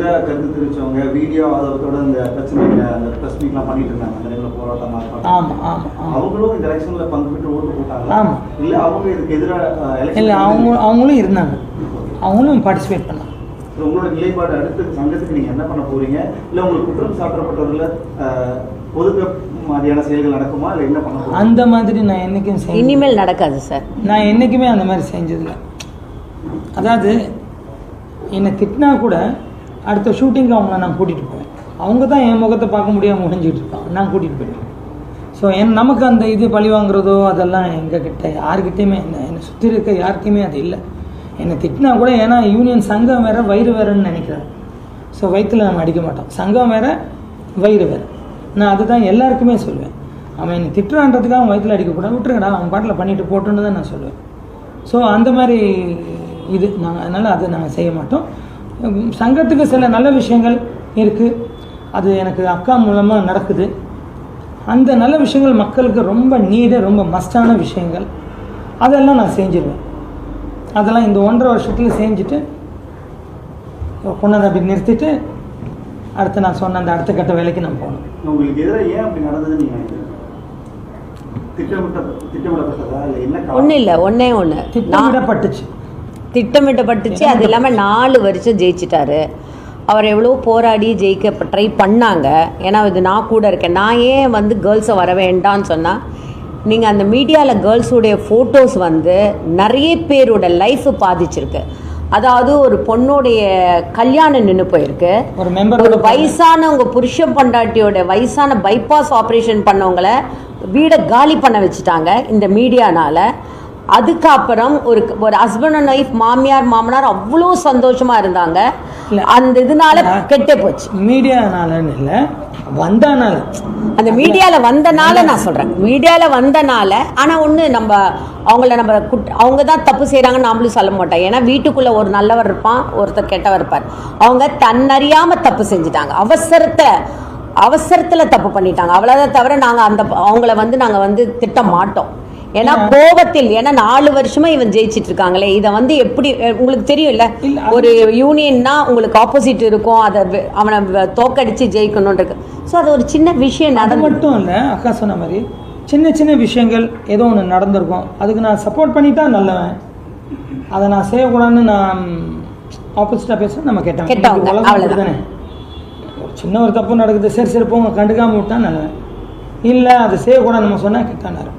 எதிராக கருத்து தெரிவிச்சவங்க வீடியோ ஆதரவத்தோட இந்த பிரச்சனை அந்த ப்ரெஸ் மீட்லாம் பண்ணிட்டு இருந்தாங்க. அந்த டைம்ல போராட்டம் ஆர்ப்பாட்டம். ஆமாம் ஆமாம் அவங்களும் இந்த எலெக்ஷன்ல பங்கு பெற்று ஓட்டு போட்டாங்க. இல்ல அவங்க இதுக்கு எதிராக இல்லை அவங்க அவங்களும் இருந்தாங்க. அவங்களும் பார்ட்டிசிபேட் பண்ணாங்க. உங்களோட நிலைப்பாடு அடுத்த சங்கத்துக்கு நீங்க என்ன பண்ண போறீங்க? இல்ல உங்களுக்கு குற்றம் சாட்டப்பட்டவர்கள ஒதுக்க மாதிரியான செயல்கள் நடக்குமா? இல்ல என்ன பண்ண போறீங்க? அந்த மாதிரி நான் என்றைக்கும் செஞ்சு இனிமேல் நடக்காது சார். நான் என்றைக்குமே அந்த மாதிரி செஞ்சதில்லை. அதாவது என்னை திட்டினா கூட அடுத்த ஷூட்டிங்க்கு அவங்கள நான் கூட்டிகிட்டு போவேன். அவங்க தான் என் முகத்தை பார்க்க முடியாமல் முடிஞ்சிட்டு இருப்பாங்க. நான் கூட்டிகிட்டு போயிடுவேன். ஸோ என் நமக்கு அந்த இது பழி வாங்குறதோ அதெல்லாம் எங்கள் கிட்ட யாருக்கிட்டேயுமே என்ன என்னை சுற்றி இருக்க யார்கிட்டையுமே அது இல்லை. என்னை திட்டினா கூட ஏன்னா யூனியன் சங்கம் வேறு வயிறு வேறுன்னு நினைக்கிறேன் ஸோ வயிற்றில் நம்ம அடிக்க மாட்டோம். சங்கம் வேறு வயிறு வேற. நான் அதுதான் எல்லாருக்குமே சொல்லுவேன். அவன் என்னை திட்டுறான்றதுக்காக அவன் வயிற்றில் அடிக்கக்கூடாது விட்டுருங்கடா அவன் பாட்டில் பண்ணிட்டு போட்டுன்னு தான் நான் சொல்லுவேன். ஸோ அந்த மாதிரி இது. நாங்கள் அதனால் அதை நாங்கள் செய்ய மாட்டோம். சங்கத்துக்கு சில நல்ல விஷயங்கள் இருக்குது அது எனக்கு அக்கா மூலமாக நடக்குது. அந்த நல்ல விஷயங்கள் மக்களுக்கு ரொம்ப நீடு ரொம்ப மஸ்டான விஷயங்கள். அதெல்லாம் நான் செஞ்சிருவேன். அதெல்லாம் இந்த ஒன்றரை வருஷத்தில் செஞ்சுட்டு கொண்டாந்து அப்படி நிறுத்திட்டு அடுத்து நான் சொன்ன அந்த அடுத்த கட்ட வேலைக்கு நான் உங்களுக்கு எதிராக ஏன் அப்படி நடந்ததுன்னு காரணம்? ஒன்றும் இல்லை ஒன்றே ஒன்று திட்டமிடப்பட்டுச்சு. திட்டமிட்டப்பட்டுச்சு. அது இல்லாமல் நாலு வருஷம் ஜெயிச்சிட்டாரு. அவர் எவ்வளோ போராடி ஜெயிக்க ட்ரை பண்ணாங்க. ஏன்னா இது நான் கூட இருக்கேன். நான் ஏன் வந்து கேர்ள்ஸை வர வேண்டாம்னு சொன்னால் நீங்கள் அந்த மீடியாவில் கேர்ள்ஸுடைய ஃபோட்டோஸ் வந்து நிறைய பேரோட லைஃப் பாதிச்சிருக்கு. அதாவது ஒரு பொண்ணுடைய கல்யாணம் நின்று போயிருக்கு. ஒரு வயசானவங்க புருஷன் பண்டாட்டியோட வயசான பைபாஸ் ஆப்ரேஷன் பண்ணவங்கள வீடை காலி பண்ண வச்சுட்டாங்க இந்த மீடியானால அதுக்கப்புறம் ஒரு ஒரு ஹஸ்பண்ட் அண்ட் ஒய்ஃப் மாமியார் மாமனார் அவ்வளோ சந்தோஷமா இருந்தாங்க. அந்த இதனால கெட்டே போச்சு. மீடியானாலன்னு இல்லை வந்தானால. அந்த மீடியால வந்தனால நான் சொல்றேன். மீடியால வந்தனால ஆனா ஒண்ணு நம்ம அவங்கள நம்ம குட் அவங்க தான் தப்பு செய்றாங்கன்னு நாமளும் சொல்ல மாட்டோம். ஏன்னா வீட்டுக்குள்ள ஒரு நல்லவர் இருப்பான் ஒருத்தர் கெட்டவர் இருப்பார். அவங்க தன்னறியாம தப்பு செஞ்சுட்டாங்க. அவசரத்துல அவசரத்துல தப்பு பண்ணிட்டாங்க. அவ்வளவுதான் தவிர நாங்க அந்த அவங்கள வந்து நாங்க வந்து திட்ட மாட்டோம். ஏன்னா கோபத்தில் ஏன்னா நாலு வருஷமா இவன் ஜெயிச்சிட்டு இருக்காங்களே இதை வந்து எப்படி உங்களுக்கு தெரியும்ல? ஒரு யூனியன்னா உங்களுக்கு ஆப்போசிட் இருக்கும். அதை அவனை தோக்கடிச்சு ஜெயிக்கணும்னு இருக்கு ஸோ அது ஒரு சின்ன விஷயம் அது மட்டும் இல்லை அக்கா சொன்ன மாதிரி சின்ன சின்ன விஷயங்கள் ஏதோ ஒன்று நடந்திருக்கும். அதுக்கு நான் சப்போர்ட் பண்ணிட்டா நல்லவன். அதை நான் செய்யக்கூடாதுன்னு நான் ஆப்போசிட்டாக பேச நம்ம கேட்டோம். தானே ஒரு சின்ன ஒரு தப்பு நடக்குது சரி சரி போங்க கண்டுக்காம விட்டா நல்லவன். இல்லை அதை செய்யக்கூடாது நம்ம சொன்னால் கெட்டானாரு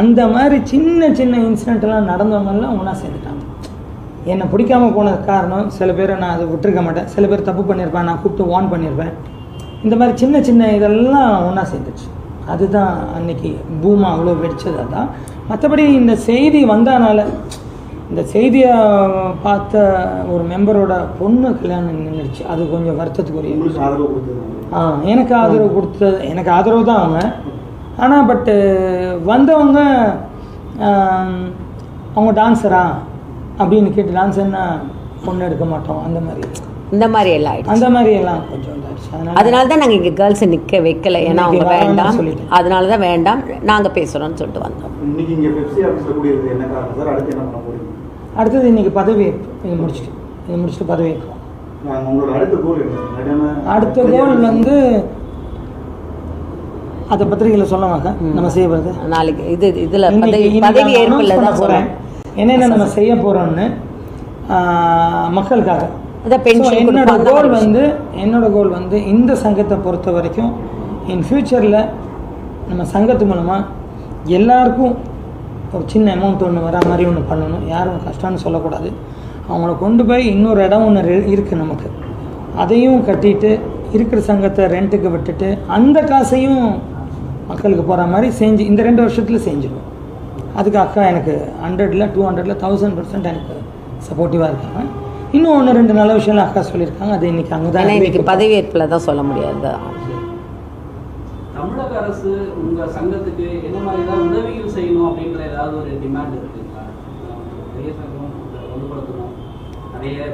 அந்த மாதிரி சின்ன சின்ன இன்சிடென்ட் எல்லாம் நடந்தவங்கெல்லாம் ஒன்றா சேர்ந்துட்டாங்க. என்னை பிடிக்காம போனது காரணம் சில பேரை நான் அதை விட்டுருக்க மாட்டேன். சில பேர் தப்பு பண்ணியிருப்பேன் நான் கூப்பிட்டு வார்ன் பண்ணியிருப்பேன். இந்த மாதிரி சின்ன சின்ன இதெல்லாம் ஒன்றா சேர்ந்துச்சு. அதுதான் அன்னைக்கு பூமா அவ்வளோ வெடிச்சது அதான். மற்றபடி இந்த செய்தி வந்தனால இந்த செய்தியை பார்த்த ஒரு மெம்பரோட பொண்ணு கல்யாணம் நின்றுச்சு. அது கொஞ்சம் வருத்தத்துக்குரிய ஆ எனக்கு ஆதரவு கொடுத்தது. எனக்கு ஆதரவு தான் அவங்க. ஆனால் பட்டு வந்தவங்க அவங்க டான்ஸரா அப்படின்னு கேட்டு டான்ஸர்னா பொண்ணு எடுக்க மாட்டோம் அந்த மாதிரி. இந்த மாதிரி எல்லாம் அந்த மாதிரி எல்லாம் கொஞ்சம் அதனால அதனால தான் நாங்கள் இங்கே கேர்ள்ஸை நிற்க வைக்கல. ஏன்னா அவங்க வேண்டாம். அதனால தான் வேண்டாம். நாங்கள் பேசுகிறோம்னு சொல்லிட்டு வந்தோம். இன்னைக்கு இங்க பெப்சி ஆஃபீஸ்ல கூடியிருக்கிறது என்ன காரணம்? சார் அடுத்து என்ன பண்ண போறீங்க? அடுத்தது இன்னைக்கு பதவியேற்பு. இது முடிச்சுட்டு இது முடிச்சுட்டு பதவியேற்போம் அடுத்த கோல் வந்து அதை பத்திரிகையில் சொல்லமாக்க நம்ம செய்ய போகிறது நாளைக்கு இது இதில் பதவி ஏற்பில் தான். சொல்கிறேன் என்னென்ன நம்ம செய்ய போறோம்னு ஆஹ், மக்களுக்காக. என்னோட கோல் வந்து என்னோட கோல் வந்து இந்த சங்கத்தை பொறுத்த வரைக்கும் இன் ஃபியூச்சரில் நம்ம சங்கத்து மூலமாக எல்லாருக்கும் ஒரு சின்ன அமௌண்ட் ஒன்று வரா மாதிரி ஒன்று பண்ணணும். யாரும் கஷ்டம்னு சொல்லக்கூடாது. அவங்கள கொண்டு போய் இன்னொரு இடம் ஒன்று இருக்குது நமக்கு. அதையும் கட்டிட்டு இருக்கிற சங்கத்தை ரெண்ட்டுக்கு விட்டுட்டு அந்த காசையும் மக்களுக்கு போகிற மாதிரி செஞ்சு இந்த ரெண்டு வருஷத்தில் செஞ்சிடுவோம் அதுக்கு அக்கா எனக்கு ஹண்ட்ரடில் டூ ஹண்ட்ரடில் தௌசண்ட் பர்சன்ட் எனக்கு சப்போர்ட்டிவாக இருக்காங்க. இன்னும் ஒன்று ரெண்டு நல்ல விஷயம்லாம் அக்கா சொல்லியிருக்காங்க. அது இன்னைக்கு அங்கே தான் இன்னைக்கு பதவி ஏற்பில் தான் சொல்ல முடியாது. தமிழக அரசு உங்க சங்கத்துக்கு என்ன மாதிரி ஏதாவது உதவிகள் செய்யணும் அப்படின்ற ஏதாவது ஒரு டிமாண்ட் இருக்குங்களா?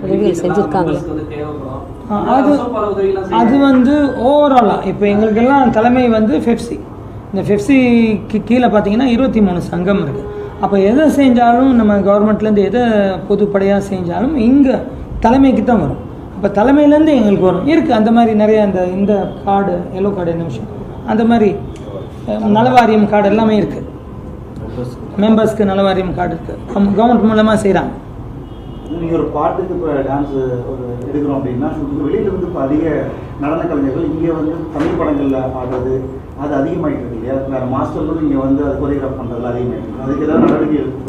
உதவிகள் அது- அது வந்து ஓவராலாக இப்போ எங்களுக்கெல்லாம் தலைமை வந்து ஃபெப்சி இந்த ஃபெப்சிக்கு கீழே பார்த்தீங்கன்னா இருபத்தி மூணு சங்கம் இருக்குது அப்போ எதை செஞ்சாலும் நம்ம கவர்மெண்ட்லேருந்து எதை பொதுப்படையாக செஞ்சாலும் இங்கே தலைமைக்கு தான் வரும். இப்போ தலைமையிலேருந்து எங்களுக்கு வரும். இருக்குது அந்த மாதிரி நிறைய அந்த இந்த கார்டு எல்லோ கார்டு என்ன விஷயம்? அந்த மாதிரி நலவாரியம் கார்டு எல்லாமே இருக்குது மெம்பர்ஸ்க்கு நலவாரியம் கார்டு இருக்குது கவர்மெண்ட் மூலமாக செய்கிறாங்க நீங்கள் ஒரு பாட்டுக்கு இப்போ டான்ஸ் ஒரு எடுக்கிறோம் அப்படின்னா வெளியில வந்து இப்போ அதிக நடன கலைஞர்கள் இங்கே வந்து தமிழ் படங்களில் ஆடுறது அது அதிகமாகிட்டு இருக்கு இல்லையா? மாஸ்டர் மாஸ்டர்களும் இங்கே வந்து அது கொரியோகிராஃப் பண்றதுல அதிகமாகிட்டு அதுக்கு ஏதாவது நடவடிக்கை எடுக்க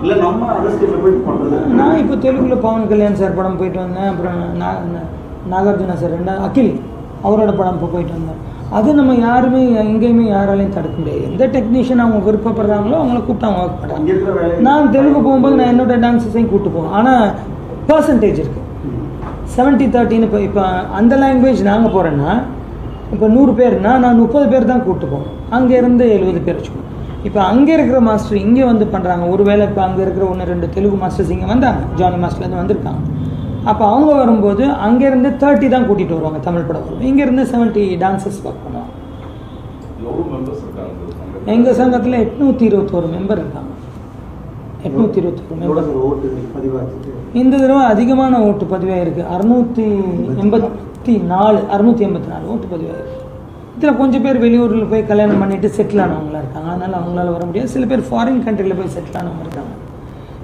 இல்லை நம்ம அதர் போய் பண்ணுறது நான் இப்போ தெலுங்குல பவன் கல்யாண் சார் படம் போயிட்டு வந்தேன். அப்புறம் நாகார்ஜுனா சார் ரெண்டாவது அகில் அவரோட படம் இப்போ போயிட்டு வந்தேன். அது நம்ம யாருமே எங்கேயுமே யாராலையும் தடுக்க முடியாது. எந்த டெக்னீஷியன் அவங்க விருப்பப்படுறாங்களோ அவங்கள கூப்பிட்டு அவங்க ஒர்க் பண்ணுறாங்க நான் தெலுங்கு போகும்போது நான் என்னோட டான்ஸஸையும் கூப்பிட்டு போவேன். ஆனால் பர்சன்டேஜ் இருக்குது செவன்ட்டி தேர்ட்டின்னு இப்போ இப்போ அந்த லாங்குவேஜ் நாங்கள் போகிறோன்னா இப்போ நூறு பேர்னா நான் முப்பது பேர் தான் கூப்பிட்டு போவோம் அங்கேருந்து எழுபது பேர் வச்சுக்கோங்க. இப்போ அங்கே இருக்கிற மாஸ்டர் இங்கே வந்து பண்ணுறாங்க ஒருவேளை இப்போ அங்கே இருக்கிற ஒன்று ரெண்டு தெலுங்கு மாஸ்டர்ஸ் இங்கே வந்தாங்க. ஜானி மாஸ்டர்லேருந்து வந்திருக்காங்க. அப்போ அவங்க வரும்போது அங்கேருந்து தேர்ட்டி தான் கூட்டிகிட்டு வருவாங்க தமிழ் படம் வரும். இங்கேருந்து செவன்ட்டி டான்சர்ஸ் ஒர்க் பண்ணுவாங்க? எங்கள் சங்கத்தில்? எட்நூற்றி இருபத்தோரு மெம்பர் இருக்காங்க. எட்நூற்றி இருபத்தோரு மெம்பர் இந்த தடவை அதிகமான ஓட்டு பதிவாயிருக்கு. அறுநூற்றி எண்பத்தி நாலு அறுநூற்றி எண்பத்தி நாலு ஓட்டு பதிவாயிருக்கு. இதில் கொஞ்சம் பேர் வெளியூரில் போய் கல்யாணம் பண்ணிட்டு செட்டில் ஆனவங்களா இருக்காங்க. அதனால் அவங்களால வர முடியாது. சில பேர் ஃபாரின் கண்ட்ரியில் போய் செட்டில் ஆனவங்க இருக்காங்க.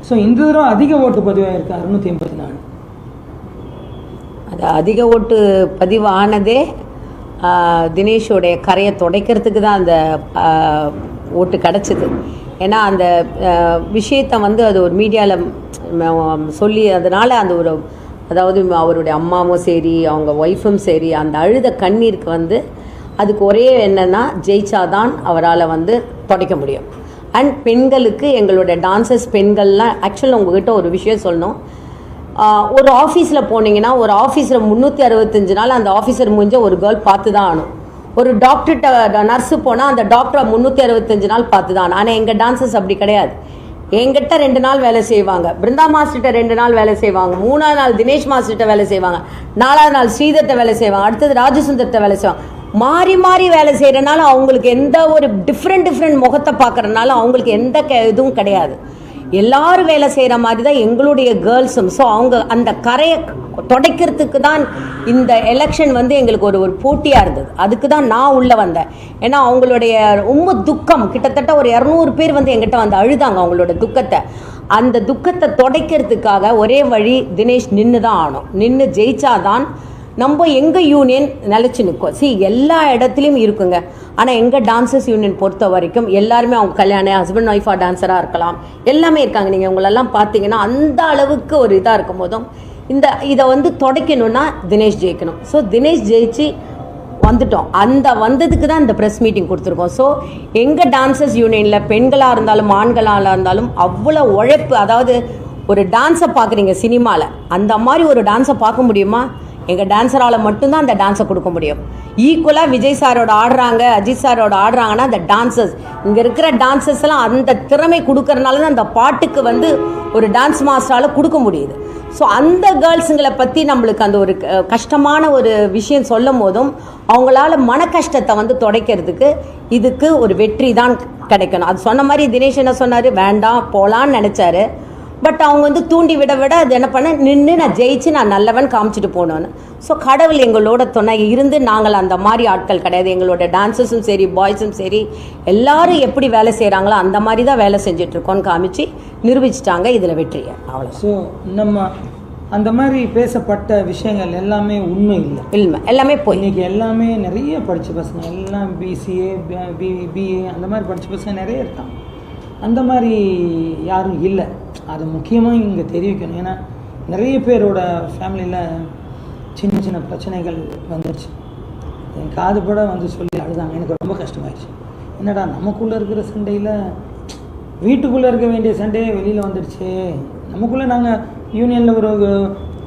ஸோ இந்த தடவை அதிக ஓட்டு பதிவாயிருக்கு அறுநூற்றி எண்பத்தி நாலு. அது அதிக ஓட்டு பதிவு ஆனதே தினேஷோடைய கரையை துடைக்கிறதுக்கு தான் அந்த ஓட்டு கிடச்சிது. ஏன்னா அந்த விஷயத்தை வந்து அது ஒரு மீடியாவில் சொல்லி அதனால் அந்த ஒரு அதாவது அவருடைய அம்மாவும் சரி அவங்க ஒய்ஃபும் சரி அந்த அழுத கண்ணீருக்கு வந்து அதுக்கு ஒரே என்னன்னா ஜெயிச்சாதான் அவரால் வந்து துடைக்க முடியும். அண்ட் பெண்களுக்கு எங்களோட டான்சர்ஸ் பெண்கள்லாம் ஆக்சுவலாக உங்ககிட்ட ஒரு விஷயம் சொல்லணும். ஒரு ஆஃபீஸில் போனீங்கன்னா ஒரு ஆஃபீஸில் முந்நூற்றி அறுபத்தஞ்சு நாள் அந்த ஆஃபீஸர் முடிஞ்ச ஒரு கேர்ள் பார்த்து தான் ஆகணும். ஒரு டாக்டர்கிட்ட நர்ஸு போனால் அந்த டாக்டரை முந்நூற்றி அறுபத்தஞ்சு நாள் பார்த்து தான் ஆனால் எங்கள் டான்சர்ஸ் அப்படி கிடையாது. எங்கிட்ட ரெண்டு நாள் வேலை செய்வாங்க. பிருந்தா மாஸ்டர்கிட்ட ரெண்டு நாள் வேலை செய்வாங்க. மூணாவது நாள் தினேஷ் மாஸ்டர்கிட்ட வேலை செய்வாங்க. நாலாவது நாள் ஸ்ரீதர்கிட்ட வேலை செய்வாங்க. அடுத்தது ராஜசுந்தர்கிட்ட வேலை செய்வாங்க. மாறி மாறி வேலை செய்கிறனால அவங்களுக்கு எந்த ஒரு டிஃப்ரெண்ட் டிஃப்ரெண்ட் முகத்தை பார்க்குறனால அவங்களுக்கு எந்த க இதுவும் கிடையாது. எல்லாரும் வேலை செய்கிற மாதிரி தான் எங்களுடைய கேர்ள்ஸும் ஸோ அவங்க அந்த கரையை துடைக்கிறதுக்கு தான் இந்த எலெக்ஷன் வந்து எங்களுக்கு ஒரு ஒரு போட்டியாக இருந்தது. அதுக்கு தான் நான் உள்ளே வந்தேன். ஏன்னா அவங்களுடைய ரொம்ப துக்கம். கிட்டத்தட்ட ஒரு இரநூறு பேர் வந்து எங்கிட்ட வந்து அழுதாங்க அவங்களோட துக்கத்தை. அந்த துக்கத்தை துடைக்கிறதுக்காக ஒரே வழி தினேஷ் நின்று தான் ஆனோம் நின்று ஜெயிச்சாதான் நம்ம எங்கள் யூனியன் நிலச்சி நிற்கும் சி எல்லா இடத்துலையும் இருக்குங்க. ஆனால் எங்கள் டான்சர்ஸ் யூனியன் பொறுத்த வரைக்கும் எல்லாருமே அவங்க கல்யாணம் ஹஸ்பண்ட் ஒய்ஃபாக டான்ஸராக இருக்கலாம். எல்லாமே இருக்காங்க. நீங்கள் உங்களெல்லாம் பார்த்தீங்கன்னா அந்த அளவுக்கு ஒரு இதாக இருக்கும் போதும் இந்த இதை வந்து தொடக்கணும்னா தினேஷ் ஜெயிக்கணும். ஸோ தினேஷ் ஜெயிச்சு வந்துட்டோம். அந்த வந்ததுக்கு தான் இந்த ப்ரெஸ் மீட்டிங் கொடுத்துருக்கோம். ஸோ எங்கள் டான்சர்ஸ் யூனியனில் பெண்களாக இருந்தாலும் ஆண்களாக இருந்தாலும் அவ்வளோ உழைப்பு அதாவது ஒரு டான்ஸை பார்க்குறீங்க சினிமாவில் அந்த மாதிரி ஒரு டான்ஸை பார்க்க முடியுமா? எங்கள் டான்ஸரால் மட்டும்தான் அந்த டான்ஸை கொடுக்க முடியும். ஈக்குவலாக விஜய் சாரோட ஆடுறாங்க அஜித் சாரோட ஆடுறாங்கன்னா அந்த டான்சர்ஸ் இங்கே இருக்கிற டான்சர்ஸ் எல்லாம் அந்த திறமை கொடுக்கறனால தான் அந்த பாட்டுக்கு வந்து ஒரு டான்ஸ் மாஸ்டரால் கொடுக்க முடியுது. ஸோ அந்த கேர்ள்ஸுங்களை பற்றி நம்மளுக்கு அந்த ஒரு க- கஷ்டமான ஒரு விஷயம் சொல்லும் போதும் அவங்களால மன கஷ்டத்தை வந்து துடைக்கிறதுக்கு இதுக்கு ஒரு வெற்றி தான் கிடைக்கணும். அது சொன்ன மாதிரி தினேஷ் என்ன சொன்னார்? வேண்டாம் போகலான்னு நினச்சாரு. பட் அவங்க வந்து தூண்டி விட விட அது என்ன பண்ண நின்று நான் ஜெயிச்சு நான் நல்லவன் காமிச்சிட்டு போனோன்னு. ஸோ கடவுள் எங்களோட துணை இருந்து நாங்கள் அந்த மாதிரி ஆட்கள் கிடையாது. எங்களோட டான்ஸஸும் சரி பாய்ஸும் சரி எல்லாரும் எப்படி வேலை செய்கிறாங்களோ அந்த மாதிரி தான் வேலை செஞ்சுட்டு இருக்கோம்னு காமிச்சு நிரூபிச்சிட்டாங்க இதில் வெற்றியை. அவ்வளோ ஸோ நம்ம அந்த மாதிரி பேசப்பட்ட விஷயங்கள் எல்லாமே உண்மை இல்லை. இல்லை எல்லாமே போய். இன்னைக்கு எல்லாமே நிறைய படித்த பசங்க எல்லாம் பிசிஏ பி பிஏ அந்த மாதிரி படித்த பசங்க நிறைய இருக்காங்க. அந்த மாதிரி யாரும் இல்லை. அது முக்கியமாக இங்கே தெரிவிக்கணும். ஏன்னா நிறைய பேரோட ஃபேமிலியில் சின்ன சின்ன பிரச்சனைகள் வந்துடுச்சு என் காது பட வந்து சொல்லி அழுதாங்க. எனக்கு ரொம்ப கஷ்டமாயிடுச்சு. என்னடா நமக்குள்ளே இருக்கிற சண்டையில் வீட்டுக்குள்ளே இருக்க வேண்டிய சண்டையே வெளியில் வந்துடுச்சு. நமக்குள்ளே நாங்கள் யூனியனில் ஒரு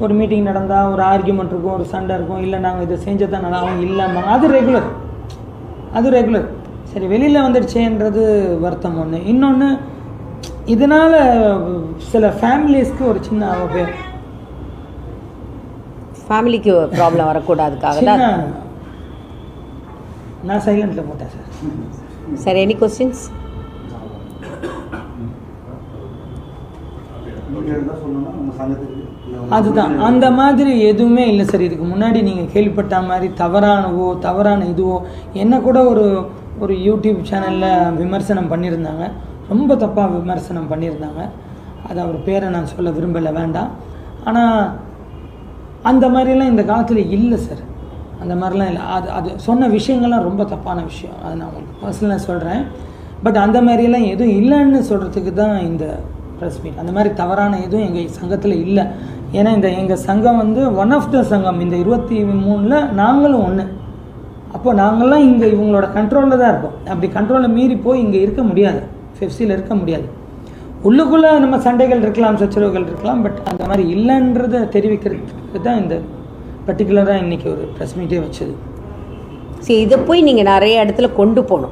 ஒரு மீட்டிங் நடந்தால் ஒரு ஆர்கியூமெண்ட் இருக்கும் ஒரு சண்டை இருக்கும். இல்லை நாங்கள் இதை செஞ்சதான் நல்லா அவங்க இல்லைம்மா அது ரெகுலர் அது ரெகுலர் சரி வெளியில் வந்துடுச்சேன்றது வருத்தம் ஒன்று இன்னொன்று இதனால் சில ஃபேமிலிஸ்க்கு ஒரு சின்ன ஃபேமிலிக்கு ப்ராப்ளம் வரக்கூடாதுக்காக தான் நான் சைலண்ட்டில் போட்டேன் சார் சார் எனி கொஸ்டின்ஸ் அதுதான். அந்த மாதிரி எதுவுமே இல்லை சார் இதுக்கு முன்னாடி நீங்கள் கேள்விப்பட்ட மாதிரி தவறானவோ தவறான இதுவோ என்ன கூட ஒரு ஒரு யூடியூப் சேனலில் விமர்சனம் பண்ணியிருந்தாங்க. ரொம்ப தப்பாக விமர்சனம் பண்ணியிருந்தாங்க. அது அவர் பேரை நான் சொல்ல விரும்பலை வேண்டாம். ஆனால் அந்த மாதிரிலாம் இந்த காலத்தில் இல்லை சார் அந்த மாதிரிலாம் இல்லை. அது அது சொன்ன விஷயங்கள்லாம் ரொம்ப தப்பான விஷயம். அது நான் உங்களுக்கு பர்சனலாக சொல்கிறேன் பட் அந்த மாதிரியெல்லாம் எதுவும் இல்லைன்னு சொல்கிறதுக்கு தான் இந்த ப்ரெஸ் மீட் அந்த மாதிரி தவறான எதுவும் எங்கள் சங்கத்தில் இல்லை. ஏன்னா இந்த எங்கள் சங்கம் வந்து ஒன் ஆஃப் த சங்கம். இந்த இருபத்தி மூணில் நாங்களும் ஒன்று அப்போ நாங்களாம் இங்கே இவங்களோட கண்ட்ரோலில் தான் இருக்கோம். அப்படி கண்ட்ரோலை மீறி போய் இங்கே இருக்க முடியாது. ஃபெஃப்சியில் இருக்க முடியாது. உள்ளுக்குள்ளே நம்ம சண்டைகள் இருக்கலாம் சச்சரவுகள் இருக்கலாம் பட் அந்த மாதிரி இல்லைன்றதை தெரிவிக்கிறதுக்கு தான் இந்த பர்டிகுலராக இன்றைக்கி ஒரு ப்ரெஸ் மீட்டே வச்சது. சரி இதை போய் நீங்கள் நிறைய இடத்துல கொண்டு போகணும்.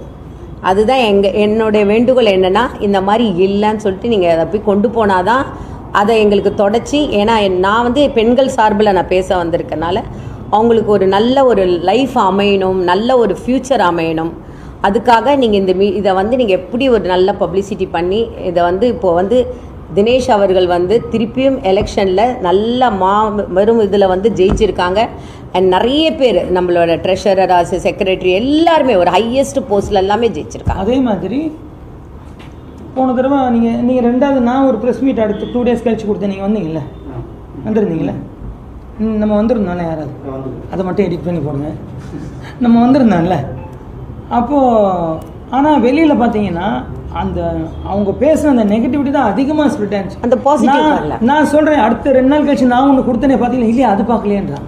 அதுதான் எங்கள் என்னுடைய வேண்டுகோள் என்னென்னா இந்த மாதிரி இல்லைன்னு சொல்லிட்டு நீங்கள் அதை போய் கொண்டு போனால் தான் அதை எங்களுக்கு தொடச்சி ஏன்னா என்- நான் வந்து பெண்கள் சார்பில் நான் பேச வந்திருக்கனால அவங்களுக்கு ஒரு நல்ல ஒரு லைஃப் அமையணும் நல்ல ஒரு ஃப்யூச்சர் அமையணும். அதுக்காக நீங்கள் இந்த மீ இதை வந்து நீங்கள் எப்படி ஒரு நல்ல பப்ளிசிட்டி பண்ணி இதை வந்து இப்போ வந்து தினேஷ் அவர்கள் வந்து திருப்பியும் எலெக்ஷனில் நல்ல மா வெறும் இதில் வந்து ஜெயிச்சிருக்காங்க. அண்ட் நிறைய பேர் நம்மளோட ட்ரெஷரர் செக்ரட்டரி எல்லாருமே ஒரு ஹையஸ்ட் போஸ்ட்ல எல்லாமே ஜெயிச்சிருக்காங்க. அதே மாதிரி போன தடவை நீங்கள் நீங்கள் ரெண்டாவது நான் ஒரு ப்ரெஸ் மீட் அடுத்து டூ டேஸ் கழிச்சு கொடுத்தேன் நீங்கள் வந்தீங்கல்ல? வந்திருந்தீங்களே ம், நம்ம வந்திருந்தோம்ல யாராவது? அதை மட்டும் எடிட் பண்ணி போடுங்க. நம்ம வந்திருந்தோம்ல? அப்போது ஆனால் வெளியில் பார்த்தீங்கன்னா அந்த அவங்க பேசுன அந்த நெகட்டிவிட்டி தான் அதிகமாக ஸ்ப்ரெட் ஆச்சு அந்த வரல. நான் சொல்கிறேன் அடுத்த ரெண்டு நாள் கழிச்சு நான் ஒன்று கொடுத்தனே பார்த்தீங்களா இல்லையா அது பார்க்கலையேன்றான்.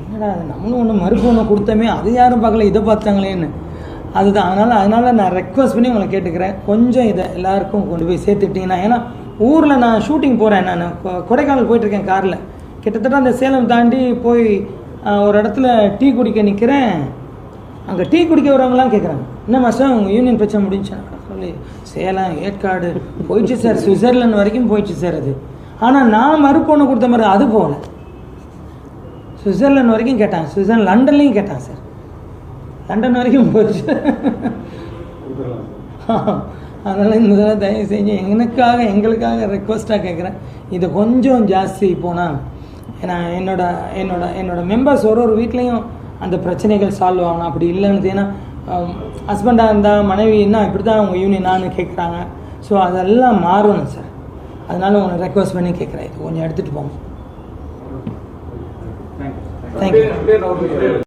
என்னடா அது நம்மளும் ஒன்று மறுப்பு ஒன்று கொடுத்தோமே அது யாரும் பார்க்கல இதை பார்த்தாங்களேன்னு. அதுதான் அதனால் அதனால் நான் ரெக்வஸ்ட் பண்ணி உங்களை கேட்டுக்கிறேன். கொஞ்சம் இதை எல்லாருக்கும் கொண்டு போய் சேர்த்துக்கிட்டீங்கன்னா ஏன்னா ஊரில் நான் ஷூட்டிங் போகிறேன் நான். கொடைக்கானல் போயிட்டுருக்கேன் காரில். கிட்டத்தட்ட அந்த சேலம் தாண்டி போய் ஒரு இடத்துல டீ குடிக்க நிற்கிறேன் அங்கே டீ குடிக்க வரவங்களாம் கேட்குறாங்க என்ன மாஸ்டர் உங்கள் யூனியன் பிரச்சனை முடிஞ்சா? சொல்லி சேலம் ஏற்காடு போயிடுச்சு சார் சுவிட்சர்லாந்து வரைக்கும் போயிடுச்சு சார் அது. ஆனால் நான் மறுப்பொண்ணு கொடுத்த மாதிரி அது போகல. சுவிட்சர்லாந்து வரைக்கும் கேட்டாங்க. சுவிட்சர்லாந்து லண்டன்லேயும் கேட்டாங்க சார் லண்டன் வரைக்கும் போயிடுச்சு அதனால் இந்த தடவை தயவு செஞ்சு எனக்காக எங்களுக்காக ரெக்வஸ்ட்டாக கேட்குறேன் இது கொஞ்சம் ஜாஸ்தி போனால் ஏன்னா என்னோட என்னோட என்னோட மெம்பர்ஸ் ஒரு ஒரு வீட்லேயும் அந்த பிரச்சனைகள் சால்வ் ஆகணும். அப்படி இல்லைன்னு ஏன்னா ஹஸ்பண்டாக இருந்தால் மனைவின்னா இப்படி தான் அவங்க யூனியனானு கேட்குறாங்க ஸோ அதெல்லாம் மாறணும் சார் அதனால உங்களை ரெக்வஸ்ட் பண்ணி கேட்குறேன் இது கொஞ்சம் எடுத்துகிட்டு போங்க. தேங்க்யூ